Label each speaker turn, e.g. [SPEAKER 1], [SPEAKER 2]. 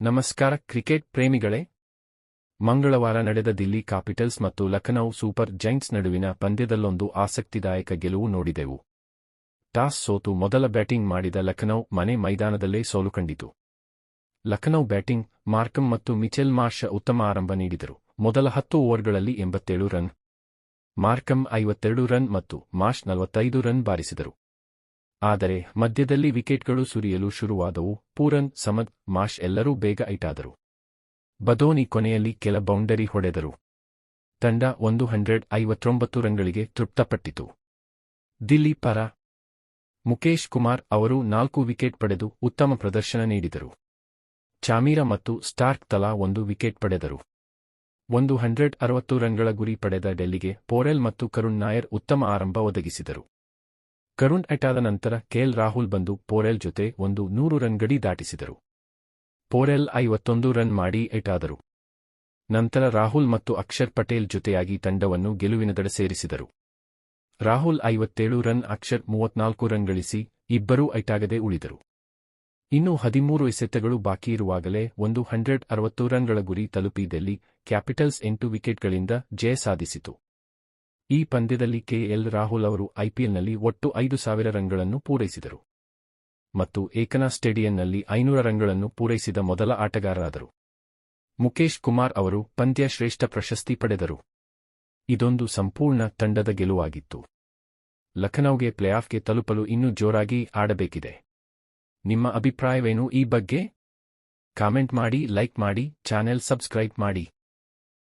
[SPEAKER 1] ನಮಸ್ಕಾರ ಕ್ರಿಕೆಟ್ ಪ್ರೇಮಿಗಳೇ. ಮಂಗಳವಾರ ನಡೆದ ದಿಲ್ಲಿ ಕ್ಯಾಪಿಟಲ್ಸ್ ಮತ್ತು ಲಖನೌ ಸೂಪರ್ ಜೈಂಟ್ಸ್ ನಡುವಿನ ಪಂದ್ಯದಲ್ಲೊಂದು ಆಸಕ್ತಿದಾಯಕ ಗೆಲುವು ನೋಡಿದೆವು. ಟಾಸ್ ಸೋತು ಮೊದಲ ಬ್ಯಾಟಿಂಗ್ ಮಾಡಿದ ಲಖನೌ ಮನೆ ಮೈದಾನದಲ್ಲೇ ಸೋಲು ಕಂಡಿತು. ಲಖನೌ ಬ್ಯಾಟಿಂಗ್ ಮಾರ್ಕಮ್ ಮತ್ತು ಮಿಚೆಲ್ ಮಾರ್ಷ ಉತ್ತಮ ಆರಂಭ ನೀಡಿದರು. ಮೊದಲ ಹತ್ತು ಓವರ್ಗಳಲ್ಲಿ ಎಂಬತ್ತೇಳು ರನ್ ಮಾರ್ಕಮ್ ಐವತ್ತೆರಡು ರನ್ ಮತ್ತು ಮಾರ್ಷ್ ನಲವತ್ತೈದು ರನ್ ಬಾರಿಸಿದರು. ಆದರೆ ಮಧ್ಯದಲ್ಲಿ ವಿಕೆಟ್ಗಳು ಸುರಿಯಲು ಶುರುವಾದವು. ಪೂರನ್, ಸಮದ್, ಮಾಶ್ ಎಲ್ಲರೂ ಬೇಗ ಐಟಾದರು. ಬದೋನಿ ಕೊನೆಯಲ್ಲಿ ಕೆಲ ಬೌಂಡರಿ ಹೊಡೆದರು. ತಂಡ ಒಂದು ಹಂಡ್ರೆಡ್ ಐವತ್ತೊಂಬತ್ತು ರನ್ಗಳಿಗೆ ತೃಪ್ತಪಟ್ಟಿತು. ದಿಲ್ಲಿ ಪರ. ಮುಕೇಶ್ ಕುಮಾರ್ ಅವರು ನಾಲ್ಕು ವಿಕೆಟ್ ಪಡೆದು ಉತ್ತಮ ಪ್ರದರ್ಶನ ನೀಡಿದರು. ಚಾಮೀರ ಮತ್ತು ಸ್ಟಾರ್ಕ್ ತಲಾ ಒಂದು ವಿಕೆಟ್ ಪಡೆದರು. ಒಂದು ಹಂಡ್ರೆಡ್ ಅರವತ್ತು ರನ್ಗಳ ಗುರಿ ಪಡೆದ ಡೆಲ್ಲಿಗೆ ಪೋರೆಲ್ ಮತ್ತು ಕರುಣ್ ನಾಯರ್ ಉತ್ತಮ ಆರಂಭ ಒದಗಿಸಿದರು. ಕರುಣ್ ಐಟಾದ ನಂತರ ಕೆಎಲ್ ರಾಹುಲ್ ಬಂದು ಪೋರೆಲ್ ಜೊತೆ ಒಂದು ನೂರು ರನ್ ಗಡಿ ದಾಟಿಸಿದರು. ಪೋರೆಲ್ ಐವತ್ತೊಂದು ರನ್ ಮಾಡಿ ಎಟಾದರು ನಂತರ ರಾಹುಲ್ ಮತ್ತು ಅಕ್ಷರ್ ಪಟೇಲ್ ಜೊತೆಯಾಗಿ ತಂಡವನ್ನು ಗೆಲುವಿನ ದಡ ಸೇರಿಸಿದರು. ರಾಹುಲ್ ಐವತ್ತೇಳು ರನ್, ಅಕ್ಷರ್ ಮೂವತ್ನಾಲ್ಕು ರನ್ ಗಳಿಸಿ ಇಬ್ಬರೂ ಐಟಾಗದೆ ಉಳಿದರು. ಇನ್ನು ಹದಿಮೂರು ಎಸೆತಗಳು ಬಾಕಿಯಿರುವಾಗಲೇ ಒಂದು ಹಂಡ್ರೆಡ್ ಅರವತ್ತು ರನ್ಗಳ ಗುರಿ ತಲುಪಿದಲ್ಲಿ ಕ್ಯಾಪಿಟಲ್ಸ್ ಎಂಟು ವಿಕೆಟ್ಗಳಿಂದ ಜಯ ಸಾಧಿಸಿತು. ಈ ಪಂದ್ಯದಲ್ಲಿ ಕೆಎಲ್ ರಾಹುಲ್ ಅವರು ಐಪಿಎಲ್ನಲ್ಲಿ ಒಟ್ಟು ಐದು ಸಾವಿರ ರನ್ಗಳನ್ನು ಪೂರೈಸಿದರು. ಮತ್ತು ಏಕನಾ ಸ್ಟೇಡಿಯಂನಲ್ಲಿ ಐನೂರ ರನ್ಗಳನ್ನು ಪೂರೈಸಿದ ಮೊದಲ ಆಟಗಾರರಾದರು. ಮುಕೇಶ್ ಕುಮಾರ್ ಅವರು ಪಂದ್ಯ ಶ್ರೇಷ್ಠ ಪ್ರಶಸ್ತಿ ಪಡೆದರು. ಇದೊಂದು ಸಂಪೂರ್ಣ ತಂಡದ ಗೆಲುವಾಗಿತ್ತು. ಲಖನೌಗೆ ಪ್ಲೇಆಫ್ಗೆ ತಲುಪಲು ಇನ್ನೂ ಜೋರಾಗಿ ಆಡಬೇಕಿದೆ. ನಿಮ್ಮ ಅಭಿಪ್ರಾಯವೇನು ಈ ಬಗ್ಗೆ? ಕಾಮೆಂಟ್ ಮಾಡಿ, ಲೈಕ್ ಮಾಡಿ, ಚಾನೆಲ್ ಸಬ್ಸ್ಕ್ರೈಬ್ ಮಾಡಿ.